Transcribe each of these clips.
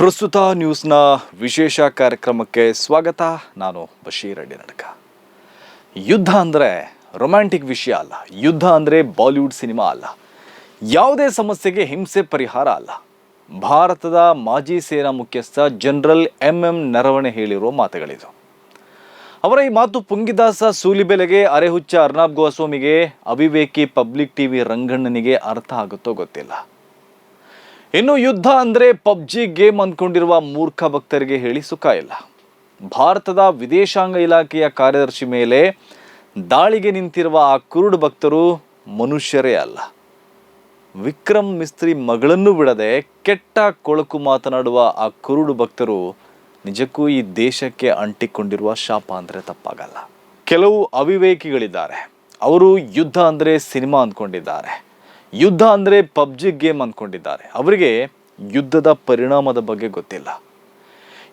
ಪ್ರಸ್ತುತ ನ್ಯೂಸ್ನ ವಿಶೇಷ ಕಾರ್ಯಕ್ರಮಕ್ಕೆ ಸ್ವಾಗತ. ನಾನು ಬಶೀರ್ ಅಡ್ಡಿ ನಡಕ ಯುದ್ಧ ಅಂದರೆ ರೊಮ್ಯಾಂಟಿಕ್ ವಿಷಯ ಅಲ್ಲ. ಯುದ್ಧ ಅಂದರೆ ಬಾಲಿವುಡ್ ಸಿನಿಮಾ ಅಲ್ಲ. ಯಾವುದೇ ಸಮಸ್ಯೆಗೆ ಹಿಂಸೆ ಪರಿಹಾರ ಅಲ್ಲ. ಭಾರತದ ಮಾಜಿ ಸೇನಾ ಮುಖ್ಯಸ್ಥ ಜನರಲ್ ಎಂ ಎಂ ನರವಣೆ ಹೇಳಿರುವ ಮಾತುಗಳಿದು. ಅವರ ಈ ಮಾತು ಪುಂಗಿದಾಸ ಸೂಲಿಬೆಲೆಗೆ, ಅರೆಹುಚ್ಚ ಅರ್ನಾಬ್ ಗೋಸ್ವಾಮಿಗೆ, ಅವಿವೇಕಿ ಪಬ್ಲಿಕ್ ಟಿವಿ ರಂಗಣ್ಣನಿಗೆ ಅರ್ಥ ಆಗುತ್ತೋ ಗೊತ್ತಿಲ್ಲ. ಇನ್ನು ಯುದ್ಧ ಅಂದರೆ ಪಬ್ಜಿ ಗೇಮ್ ಅಂದ್ಕೊಂಡಿರುವ ಮೂರ್ಖ ಭಕ್ತರಿಗೆ ಹೇಳಿ ಸುಖ ಇಲ್ಲ. ಭಾರತದ ವಿದೇಶಾಂಗ ಇಲಾಖೆಯ ಕಾರ್ಯದರ್ಶಿ ಮೇಲೆ ದಾಳಿಗೆ ನಿಂತಿರುವ ಆ ಕುರುಡು ಭಕ್ತರು ಮನುಷ್ಯರೇ ಅಲ್ಲ. ವಿಕ್ರಮ್ ಮಿಸ್ತ್ರಿ ಮಗಳನ್ನು ಬಿಡದೆ ಕೆಟ್ಟ ಕೊಳಕು ಮಾತನಾಡುವ ಆ ಕುರುಡು ಭಕ್ತರು ನಿಜಕ್ಕೂ ಈ ದೇಶಕ್ಕೆ ಅಂಟಿಕೊಂಡಿರುವ ಶಾಪ ಅಂದರೆ ತಪ್ಪಾಗಲ್ಲ. ಕೆಲವು ಅವಿವೇಕಿಗಳಿದ್ದಾರೆ. ಅವರು ಯುದ್ಧ ಅಂದರೆ ಸಿನಿಮಾ ಅಂದ್ಕೊಂಡಿದ್ದಾರೆ. ಯುದ್ಧ ಅಂದರೆ ಪಬ್ಜಿ ಗೇಮ್ ಅಂದ್ಕೊಂಡಿದ್ದಾರೆ ಅವರಿಗೆ ಯುದ್ಧದ ಪರಿಣಾಮದ ಬಗ್ಗೆ ಗೊತ್ತಿಲ್ಲ.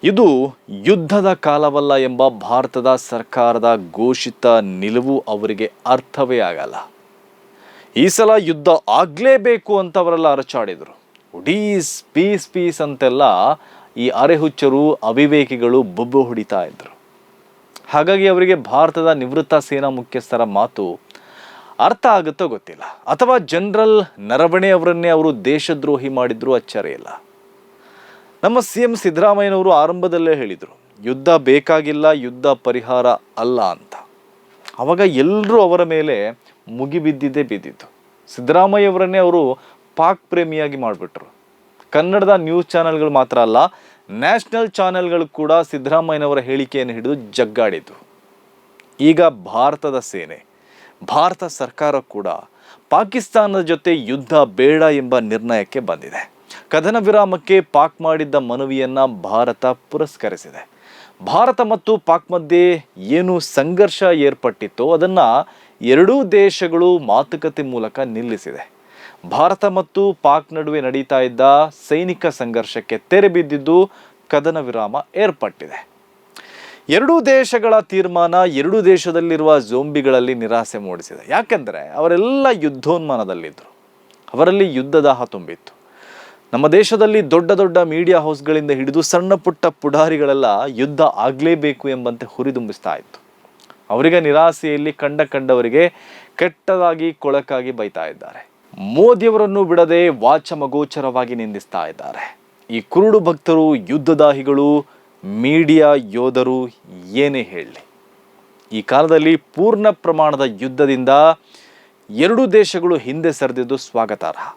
ಇದು ಯುದ್ಧದ ಕಾಲವಲ್ಲ ಎಂಬ ಭಾರತದ ಸರ್ಕಾರದ ಘೋಷಿತ ನಿಲುವು ಅವರಿಗೆ ಅರ್ಥವೇ ಆಗಲ್ಲ. ಈ ಸಲ ಯುದ್ಧ ಆಗಲೇಬೇಕು ಅಂತ ಅವರೆಲ್ಲ ಅರಚಾಡಿದರು ಉಡೀಸ್ ಪೀಸ್ ಪೀಸ್ ಅಂತೆಲ್ಲ ಈ ಅರೆಹುಚ್ಚರು, ಅವಿವೇಕಿಗಳು ಬೊಬ್ಬು ಹೊಡಿತಾ ಇದ್ರು. ಹಾಗಾಗಿ ಅವರಿಗೆ ಭಾರತದ ನಿವೃತ್ತ ಸೇನಾ ಮುಖ್ಯಸ್ಥರ ಮಾತು ಅರ್ಥ ಆಗುತ್ತೋ ಗೊತ್ತಿಲ್ಲ. ಅಥವಾ ಜನರಲ್ ನರವಣೆ ಅವರನ್ನೇ ಅವರು ದೇಶದ್ರೋಹಿ ಮಾಡಿದ್ರು ಅಚ್ಚರಿ ಇಲ್ಲ. ನಮ್ಮ ಸಿ ಎಂ ಸಿದ್ದರಾಮಯ್ಯನವರು ಆರಂಭದಲ್ಲೇ ಹೇಳಿದರು, ಯುದ್ಧ ಬೇಕಾಗಿಲ್ಲ, ಯುದ್ಧ ಪರಿಹಾರ ಅಲ್ಲ ಅಂತ. ಅವಾಗ ಎಲ್ಲರೂ ಅವರ ಮೇಲೆ ಮುಗಿಬಿದ್ದಿದ್ದೇ ಬಿದ್ದಿತ್ತು. ಸಿದ್ದರಾಮಯ್ಯವರನ್ನೇ ಅವರು ಪಾಕ್ ಪ್ರೇಮಿಯಾಗಿ ಮಾಡಿಬಿಟ್ರು. ಕನ್ನಡದ ನ್ಯೂಸ್ ಚಾನೆಲ್ಗಳು ಮಾತ್ರ ಅಲ್ಲ, ನ್ಯಾಷನಲ್ ಚಾನೆಲ್ಗಳು ಕೂಡ ಸಿದ್ದರಾಮಯ್ಯನವರ ಹೇಳಿಕೆಯನ್ನು ಹಿಡಿದು ಜಗ್ಗಾಡಿದ್ದು. ಈಗ ಭಾರತದ ಸೇನೆ ಭಾರತ ಸರ್ಕಾರ ಕೂಡ ಪಾಕಿಸ್ತಾನದ ಜೊತೆ ಯುದ್ಧ ಬೇಡ ಎಂಬ ನಿರ್ಣಯಕ್ಕೆ ಬಂದಿದೆ. ಕದನ ವಿರಾಮಕ್ಕೆ ಪಾಕ್ ಮಾಡಿದ್ದ ಮನವಿಯನ್ನು ಭಾರತ ಪುರಸ್ಕರಿಸಿದೆ. ಭಾರತ ಮತ್ತು ಪಾಕ್ ಮಧ್ಯೆ ಏನು ಸಂಘರ್ಷ ಏರ್ಪಟ್ಟಿತ್ತೋ ಅದನ್ನು ಎರಡೂ ದೇಶಗಳು ಮಾತುಕತೆ ಮೂಲಕ ನಿಲ್ಲಿಸಿದೆ. ಭಾರತ ಮತ್ತು ಪಾಕ್ ನಡುವೆ ನಡೀತಾ ಇದ್ದ ಸೈನಿಕ ಸಂಘರ್ಷಕ್ಕೆ ತೆರೆ ಬಿದ್ದಿದ್ದು ಕದನ ವಿರಾಮ ಏರ್ಪಟ್ಟಿದೆ. ಎರಡೂ ದೇಶಗಳ ತೀರ್ಮಾನ ಎರಡೂ ದೇಶದಲ್ಲಿರುವ ಜೋಂಬಿಗಳಲ್ಲಿ ನಿರಾಸೆ ಮೂಡಿಸಿದೆ. ಯಾಕೆಂದರೆ ಅವರೆಲ್ಲ ಯುದ್ಧೋನ್ಮಾನದಲ್ಲಿದ್ದರು ಅವರಲ್ಲಿ ಯುದ್ಧದಾಹ ತುಂಬಿತ್ತು. ನಮ್ಮ ದೇಶದಲ್ಲಿ ದೊಡ್ಡ ದೊಡ್ಡ ಮೀಡಿಯಾ ಹೌಸ್ಗಳಿಂದ ಹಿಡಿದು ಸಣ್ಣ ಪುಟ್ಟ ಪುಡಾರಿಗಳೆಲ್ಲ ಯುದ್ಧ ಆಗಲೇಬೇಕು ಎಂಬಂತೆ ಹುರಿದುಂಬಿಸ್ತಾ ಇತ್ತು. ಅವರಿಗೆ ನಿರಾಸೆಯಲ್ಲಿ ಕಂಡ ಕಂಡವರಿಗೆ ಕೆಟ್ಟದಾಗಿ ಕೊಳಕಾಗಿ ಬೈತಾ ಇದ್ದಾರೆ. ಮೋದಿಯವರನ್ನು ಬಿಡದೆ ವಾಚಮಗೋಚರವಾಗಿ ನಿಂದಿಸ್ತಾ ಇದ್ದಾರೆ. ಈ ಕುರುಡು ಭಕ್ತರು ಯುದ್ಧದಾಹಿಗಳು ಮೀಡಿಯಾ ಯೋಧರು ಏನೇ ಹೇಳಲಿ ಈ ಕಾಲದಲ್ಲಿ ಪೂರ್ಣ ಪ್ರಮಾಣದ ಯುದ್ಧದಿಂದ ಎರಡೂ ದೇಶಗಳು ಹಿಂದೆ ಸರಿದಿದ್ದು ಸ್ವಾಗತಾರ್ಹ.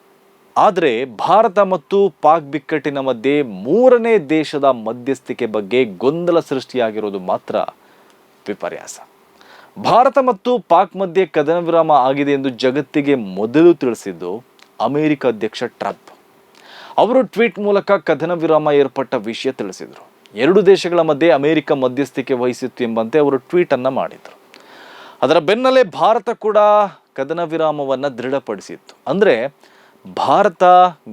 ಆದರೆ ಭಾರತ ಮತ್ತು ಪಾಕ್ ಬಿಕ್ಕಟ್ಟಿನ ಮಧ್ಯೆ ಮೂರನೇ ದೇಶದ ಮಧ್ಯಸ್ಥಿಕೆ ಬಗ್ಗೆ ಗೊಂದಲ ಸೃಷ್ಟಿಯಾಗಿರೋದು ಮಾತ್ರ ವಿಪರ್ಯಾಸ. ಭಾರತ ಮತ್ತು ಪಾಕ್ ಮಧ್ಯೆ ಕದನ ವಿರಾಮ ಆಗಿದೆ ಎಂದು ಜಗತ್ತಿಗೆ ಮೊದಲು ತಿಳಿಸಿದ್ದು ಅಮೆರಿಕ ಅಧ್ಯಕ್ಷ ಟ್ರಂಪ್. ಅವರು ಟ್ವೀಟ್ ಮೂಲಕ ಕದನ ವಿರಾಮ ಏರ್ಪಟ್ಟ ವಿಷಯ ತಿಳಿಸಿದರು. ಎರಡು ದೇಶಗಳ ಮಧ್ಯೆ ಅಮೆರಿಕ ಮಧ್ಯಸ್ಥಿಕೆ ವಹಿಸಿತ್ತು ಎಂಬಂತೆ ಅವರು ಟ್ವೀಟ್ ಅನ್ನ ಮಾಡಿದರು. ಅದರ ಬೆನ್ನಲ್ಲೇ ಭಾರತ ಕೂಡ ಕದನ ವಿರಾಮವನ್ನು ದೃಢಪಡಿಸಿತ್ತು. ಅಂದರೆ ಭಾರತ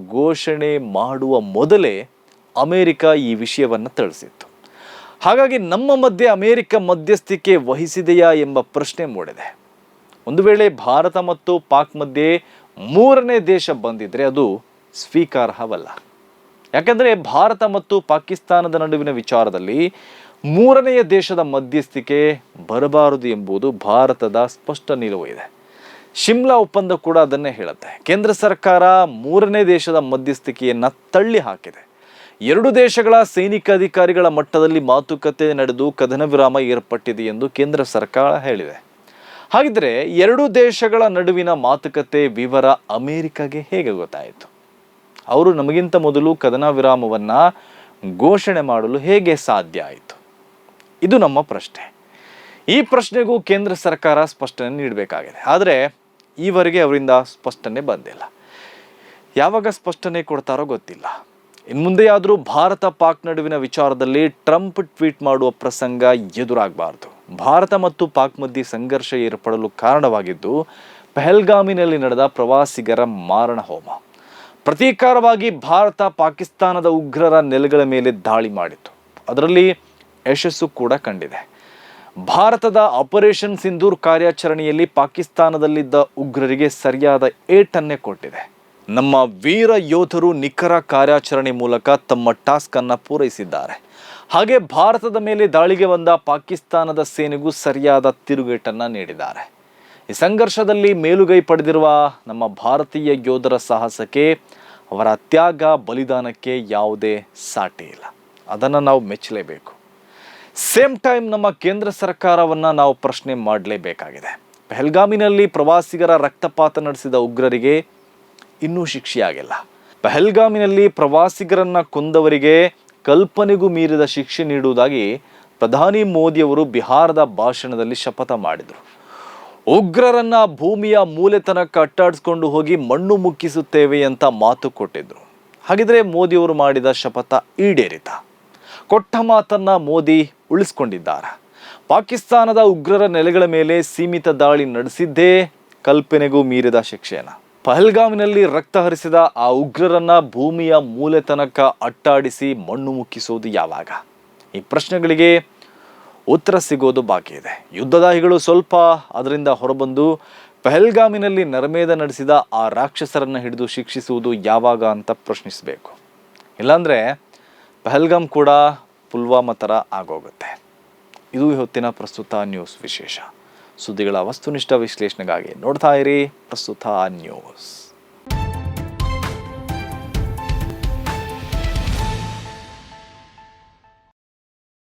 ಘೋಷಣೆ ಮಾಡುವ ಮೊದಲೇ ಅಮೆರಿಕ ಈ ವಿಷಯವನ್ನು ತಿಳಿಸಿತ್ತು. ಹಾಗಾಗಿ ನಮ್ಮ ಮಧ್ಯೆ ಅಮೆರಿಕ ಮಧ್ಯಸ್ಥಿಕೆ ವಹಿಸಿದೆಯಾ ಎಂಬ ಪ್ರಶ್ನೆ ಮೂಡಿದೆ. ಒಂದು ವೇಳೆ ಭಾರತ ಮತ್ತು ಪಾಕ್ ಮಧ್ಯೆ ಮೂರನೇ ದೇಶ ಬಂದಿದ್ರೆ ಅದು ಸ್ವೀಕಾರಾರ್ಹವಲ್ಲ ಯಾಕಂದರೆ ಭಾರತ ಮತ್ತು ಪಾಕಿಸ್ತಾನದ ನಡುವಿನ ವಿಚಾರದಲ್ಲಿ ಮೂರನೆಯ ದೇಶದ ಮಧ್ಯಸ್ಥಿಕೆ ಬರಬಾರದು ಎಂಬುದು ಭಾರತದ ಸ್ಪಷ್ಟ ನಿಲುವು ಇದೆ. ಶಿಮ್ಲಾ ಒಪ್ಪಂದ ಕೂಡ ಅದನ್ನೇ ಹೇಳುತ್ತೆ. ಕೇಂದ್ರ ಸರ್ಕಾರ ಮೂರನೇ ದೇಶದ ಮಧ್ಯಸ್ಥಿಕೆಯನ್ನು ತಳ್ಳಿ ಹಾಕಿದೆ. ಎರಡು ದೇಶಗಳ ಸೈನಿಕ ಅಧಿಕಾರಿಗಳ ಮಟ್ಟದಲ್ಲಿ ಮಾತುಕತೆ ನಡೆದು ಕದನ ವಿರಾಮ ಏರ್ಪಟ್ಟಿದೆ ಎಂದು ಕೇಂದ್ರ ಸರ್ಕಾರ ಹೇಳಿದೆ. ಹಾಗಿದ್ರೆ ಎರಡು ದೇಶಗಳ ನಡುವಿನ ಮಾತುಕತೆ ವಿವರ ಅಮೆರಿಕಗೆ ಹೇಗೆ ಗೊತ್ತಾಯಿತು? ಅವರು ನಮಗಿಂತ ಮೊದಲು ಕದನ ವಿರಾಮವನ್ನು ಘೋಷಣೆ ಮಾಡಲು ಹೇಗೆ ಸಾಧ್ಯ ಆಯಿತು? ಇದು ನಮ್ಮ ಪ್ರಶ್ನೆ. ಈ ಪ್ರಶ್ನೆಗೂ ಕೇಂದ್ರ ಸರ್ಕಾರ ಸ್ಪಷ್ಟನೆ ನೀಡಬೇಕಾಗಿದೆ. ಆದರೆ ಈವರೆಗೆ ಅವರಿಂದ ಸ್ಪಷ್ಟನೆ ಬಂದಿಲ್ಲ. ಯಾವಾಗ ಸ್ಪಷ್ಟನೆ ಕೊಡ್ತಾರೋ ಗೊತ್ತಿಲ್ಲ. ಇನ್ನು ಮುಂದೆಯಾದರೂ ಭಾರತ ಪಾಕ್ ನಡುವಿನ ವಿಚಾರದಲ್ಲಿ ಟ್ರಂಪ್ ಟ್ವೀಟ್ ಮಾಡುವ ಪ್ರಸಂಗ ಎದುರಾಗಬಾರ್ದು. ಭಾರತ ಮತ್ತು ಪಾಕ್ ಮಧ್ಯೆ ಸಂಘರ್ಷ ಏರ್ಪಡಲು ಕಾರಣವಾಗಿದ್ದು, ಪೆಹಲ್ಗಾಮಿನಲ್ಲಿ ನಡೆದ ಪ್ರವಾಸಿಗರ ಮಾರಣ ಹೋಮ. ಪ್ರತೀಕಾರವಾಗಿ ಭಾರತ ಪಾಕಿಸ್ತಾನದ ಉಗ್ರರ ನೆಲೆಗಳ ಮೇಲೆ ದಾಳಿ ಮಾಡಿತು ಅದರಲ್ಲಿ ಯಶಸ್ಸು ಕೂಡ ಕಂಡಿದೆ. ಭಾರತದ ಆಪರೇಷನ್ ಸಿಂಧೂರ್ ಕಾರ್ಯಾಚರಣೆಯಲ್ಲಿ ಪಾಕಿಸ್ತಾನದಲ್ಲಿದ್ದ ಉಗ್ರರಿಗೆ ಸರಿಯಾದ ಏಟನ್ನೇ ಕೊಟ್ಟಿದೆ. ನಮ್ಮ ವೀರ ಯೋಧರು ನಿಖರ ಕಾರ್ಯಾಚರಣೆ ಮೂಲಕ ತಮ್ಮ ಟಾಸ್ಕ್ ಅನ್ನು ಪೂರೈಸಿದ್ದಾರೆ. ಹಾಗೆ ಭಾರತದ ಮೇಲೆ ದಾಳಿಗೆ ಬಂದ ಪಾಕಿಸ್ತಾನದ ಸೇನೆಗೂ ಸರಿಯಾದ ತಿರುಗೇಟನ್ನು ನೀಡಿದ್ದಾರೆ. ಈ ಸಂಘರ್ಷದಲ್ಲಿ ಮೇಲುಗೈ ಪಡೆದಿರುವ ನಮ್ಮ ಭಾರತೀಯ ಯೋಧರ ಸಾಹಸಕ್ಕೆ, ಅವರ ತ್ಯಾಗ ಬಲಿದಾನಕ್ಕೆ ಯಾವುದೇ ಸಾಟಿ ಇಲ್ಲ. ಅದನ್ನು ನಾವು ಮೆಚ್ಚಲೇಬೇಕು. ಸೇಮ್ ಟೈಮ್ ನಮ್ಮ ಕೇಂದ್ರ ಸರ್ಕಾರವನ್ನು ನಾವು ಪ್ರಶ್ನೆ ಮಾಡಲೇಬೇಕಾಗಿದೆ. ಪೆಹಲ್ಗಾಮಿನಲ್ಲಿ ಪ್ರವಾಸಿಗರ ರಕ್ತಪಾತ ನಡೆಸಿದ ಉಗ್ರರಿಗೆ ಇನ್ನೂ ಶಿಕ್ಷೆಯಾಗಿಲ್ಲ. ಪೆಹಲ್ಗಾಮಿನಲ್ಲಿ ಪ್ರವಾಸಿಗರನ್ನು ಕೊಂದವರಿಗೆ ಕಲ್ಪನೆಗೂ ಮೀರಿದ ಶಿಕ್ಷೆ ನೀಡುವುದಾಗಿ ಪ್ರಧಾನಿ ಮೋದಿಯವರು ಬಿಹಾರದ ಭಾಷಣದಲ್ಲಿ ಶಪಥ ಮಾಡಿದರು. ಉಗ್ರರನ್ನ ಭೂಮಿಯ ಮೂಲೆ ತನಕ ಅಟ್ಟಾಡಿಸ್ಕೊಂಡು ಹೋಗಿ ಮಣ್ಣು ಮುಕ್ಕಿಸುತ್ತೇವೆ ಅಂತ ಮಾತು ಕೊಟ್ಟಿದ್ರು. ಹಾಗಿದ್ರೆ ಮೋದಿಯವರು ಮಾಡಿದ ಶಪಥ ಈಡೇರಿತ. ಕೊಟ್ಟ ಮಾತನ್ನ ಮೋದಿ ಉಳಿಸ್ಕೊಂಡಿದ್ದಾರೆ. ಪಾಕಿಸ್ತಾನದ ಉಗ್ರರ ನೆಲೆಗಳ ಮೇಲೆ ಸೀಮಿತ ದಾಳಿ ನಡೆಸಿದ್ದೇ ಕಲ್ಪನೆಗೂ ಮೀರಿದ ಶಿಕ್ಷೆನ. ಪಹಲ್ಗಾಮಿನಲ್ಲಿ ರಕ್ತ ಹರಿಸಿದ ಆ ಉಗ್ರರನ್ನ ಭೂಮಿಯ ಮೂಲೆ ತನಕ ಅಟ್ಟಾಡಿಸಿ ಮಣ್ಣು ಮುಕ್ಕಿಸೋದು ಯಾವಾಗ? ಈ ಪ್ರಶ್ನೆಗಳಿಗೆ ಉತ್ತರ ಸಿಗೋದು ಬಾಕಿ ಇದೆ. ಯುದ್ಧದಾಹಿಗಳು ಸ್ವಲ್ಪ ಅದರಿಂದ ಹೊರಬಂದು ಪೆಹಲ್ಗಾಮಿನಲ್ಲಿ ನರಮೇಧ ನಡೆಸಿದ ಆ ರಾಕ್ಷಸರನ್ನು ಹಿಡಿದು ಶಿಕ್ಷಿಸುವುದು ಯಾವಾಗ ಅಂತ ಪ್ರಶ್ನಿಸಬೇಕು. ಇಲ್ಲಾಂದರೆ ಪೆಹಲ್ಗಾಮ್ ಕೂಡ ಪುಲ್ವಾಮಾ ಥರ ಆಗೋಗುತ್ತೆ. ಇದು ಇವತ್ತಿನ ಪ್ರಸ್ತುತ ನ್ಯೂಸ್ ವಿಶೇಷ. ಸುದ್ದಿಗಳ ವಸ್ತುನಿಷ್ಠ ವಿಶ್ಲೇಷಣೆಗಾಗಿ ನೋಡ್ತಾ ಇರಿ ಪ್ರಸ್ತುತ ನ್ಯೂಸ್.